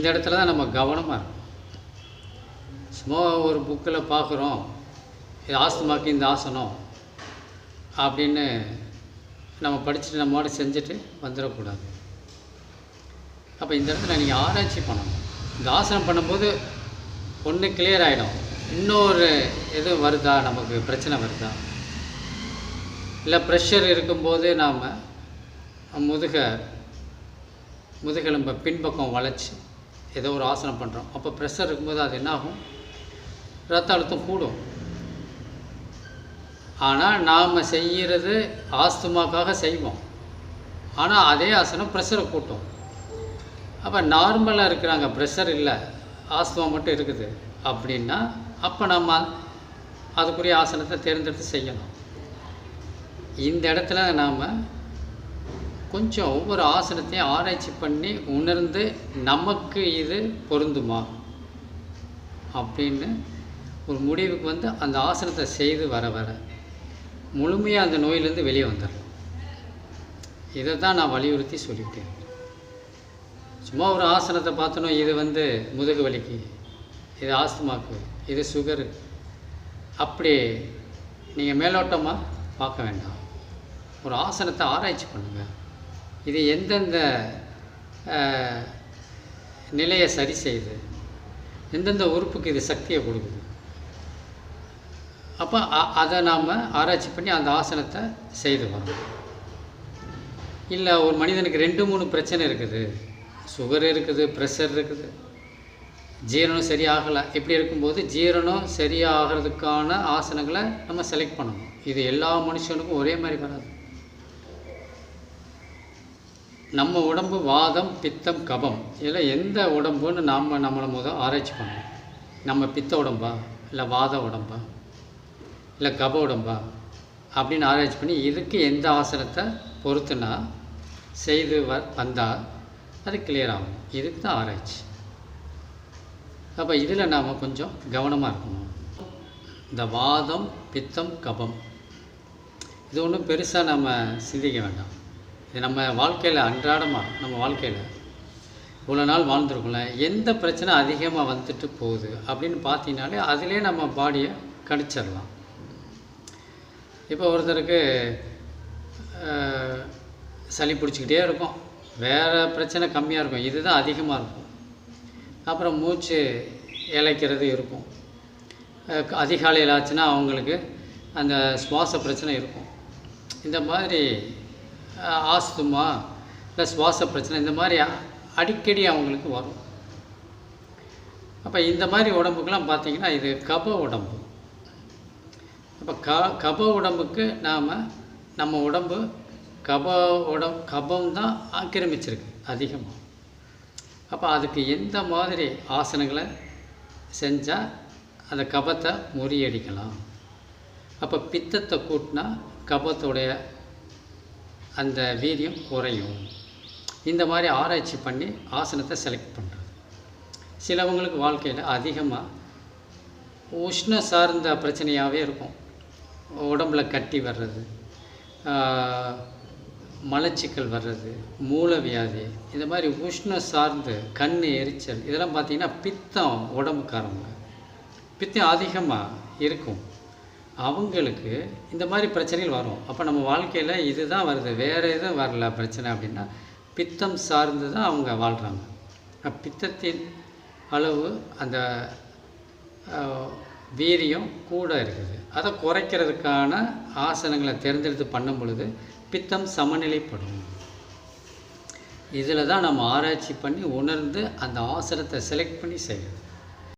இந்த இடத்துல தான் நம்ம கவனமாக இருக்கும் சும்மா ஒரு புக்கில் பார்க்குறோம் இது ஆஸ்துமாக்கு இந்த ஆசனம் அப்படின்னு நம்ம படிச்சுட்டு நம்ம செஞ்சுட்டு வந்துடக்கூடாது. அப்போ இந்த இடத்துல நீங்கள் ஆராய்ச்சி பண்ணணும். இந்த ஆசனம் பண்ணும்போது ஒன்று கிளியர் ஆகிடும் இன்னொரு இது வருதா? நமக்கு பிரச்சனை வருதா? இல்லை ப்ரெஷர் இருக்கும்போது நாம் முதுக முதுகெலும்பை பின்பக்கம் வளைச்சி ஏதோ ஒரு ஆசனம் பண்ணுறோம் அப்போ ப்ரெஷர் இருக்கும்போது அது என்னாகும்? ரத்த அழுத்தம் கூடும். ஆனால் நாம் செய்கிறது ஆஸ்துமாக்காக செய்வோம். ஆனால் அதே ஆசனம் ப்ரெஷரை கூட்டும். அப்போ நார்மலாக இருக்கிறாங்க. ப்ரெஷர் இல்லை. ஆஸ்துமா மட்டும் இருக்குது. அப்படின்னா அப்போ நம்ம அதுக்குரிய ஆசனத்தை தேர்ந்தெடுத்து செய்யணும். இந்த இடத்துல நாம் கொஞ்சம் ஒவ்வொரு ஆசனத்தையும் ஆராய்ச்சி பண்ணி உணர்ந்து நமக்கு இது பொருந்துமா? அப்படின்னு ஒரு முடிவுக்கு வந்து அந்த ஆசனத்தை செய்து வர வர முழுமையாக அந்த நோயிலேருந்து வெளியே வந்துடலாம் இதை தான் நான் வலியுறுத்தி சொல்லிட்டேன். சும்மா ஒரு ஆசனத்தை பார்த்தோன்னா இது வந்து முதுகு வலிக்கு இது ஆஸ்துமாக்கு இது சுகரு. அப்படி நீங்கள் மேலோட்டமாக பார்க்க வேண்டாம். ஒரு ஆசனத்தை ஆராய்ச்சி பண்ணுங்கள் இது எந்தெந்த நிலையை சரி செய்யுது எந்தெந்த உறுப்புக்கு இது சக்தியை கொடுக்குது? அப்போ அதை நாம் ஆராய்ச்சி பண்ணி அந்த ஆசனத்தை செய்து வரோம் இல்லை ஒரு மனிதனுக்கு ரெண்டு மூணு பிரச்சனை இருக்குது. சுகர் இருக்குது ப்ரெஷர் இருக்குது. ஜீரணம் சரியாகலை. இப்படி இருக்கும்போது ஜீரணம் சரியாகிறதுக்கான ஆசனங்களை நம்ம செலக்ட் பண்ணணும். இது எல்லா மனுஷனுக்கும் ஒரே மாதிரி வராது. நம்ம உடம்பு வாதம் பித்தம் கபம். இதில் எந்த உடம்புன்னு நாம் நம்மளை முதல் ஆராய்ச்சி பண்ணணும். நம்ம பித்த உடம்பா? இல்லை வாத உடம்பா? இல்லை கப உடம்பா? அப்படின்னு ஆராய்ச்சி பண்ணி இதுக்கு எந்த ஆசனத்தை பொறுத்துனா செய்து வ வந்தால் அது கிளியர் ஆகும். இதுக்கு தான் ஆராய்ச்சி. அப்போ இதில் நாம் கொஞ்சம் கவனமாக இருக்கணும். இந்த வாதம் பித்தம் கபம். இது ஒன்றும் பெருசாக நம்ம சிந்திக்க வேண்டாம். இது நம்ம வாழ்க்கையில் அன்றாடமாக நம்ம வாழ்க்கையில் இவ்வளோ நாள் வாழ்ந்துருக்கோம்ல எந்த பிரச்சனை அதிகமாக வந்துட்டு போகுது அப்படின்னு பார்த்தீங்கனாலே அதிலே நம்ம பாடியை கணிச்சிடலாம் இப்போ ஒருத்தருக்கு சளி பிடிச்சிக்கிட்டே இருக்கும். வேறு பிரச்சனை கம்மியாக இருக்கும். இதுதான் அதிகமாக இருக்கும். அப்புறம் மூச்சு இழைக்கிறது இருக்கும். அதிகாலையில் ஆச்சுன்னா அவங்களுக்கு அந்த சுவாச பிரச்சனை இருக்கும். இந்த மாதிரி ஆஸ்துமா இல்லை சுவாச பிரச்சனை இந்த மாதிரி அடிக்கடி அவங்களுக்கு வரும். அப்போ இந்த மாதிரி உடம்புக்கெலாம் பார்த்திங்கன்னா இது கப உடம்பு. அப்போ க கப உடம்புக்கு நாம் நம்ம உடம்பு கப உடம் கபம் தான் ஆக்கிரமிச்சிருக்கு அதிகமாக அப்போ அதுக்கு எந்த மாதிரி ஆசனங்களை செஞ்சால் அந்த கபத்தை முறியடிக்கலாம். அப்போ பித்தத்தை கூட்டினா கபத்துடைய அந்த வீரியம் குறையும். இந்த மாதிரி ஆராய்ச்சி பண்ணி ஆசனத்தை செலக்ட் பண்ணுறது சிலவங்களுக்கு வாழ்க்கையில் அதிகமாக உஷ்ண சார்ந்த பிரச்சனையாகவே இருக்கும். உடம்புல கட்டி வர்றது மலச்சிக்கல் வர்றது மூலவியாதி இந்த மாதிரி உஷ்ண சார்ந்து கண் எரிச்சல் இதெல்லாம் பார்த்திங்கன்னா பித்தம் உடம்புக்காரவங்க. பித்தம் அதிகமாக இருக்கும். அவங்களுக்கு இந்த மாதிரி பிரச்சனைகள் வரும். அப்போ நம்ம வாழ்க்கையில் இதுதான் வருது. வேறு எதுவும் வரல பிரச்சனை அப்படின்னா பித்தம் சார்ந்து தான் அவங்க வாழ்கிறாங்க பித்தத்தின் அளவு அந்த வீரியம் கூட இருக்குது. அதை குறைக்கிறதுக்கான ஆசனங்களை தேர்ந்தெடுத்து பண்ணும் பொழுது பித்தம் சமநிலைப்படும். இதில் தான் நம்ம ஆராய்ச்சி பண்ணி உணர்ந்து அந்த ஆசனத்தை செலக்ட் பண்ணி செய்கிறது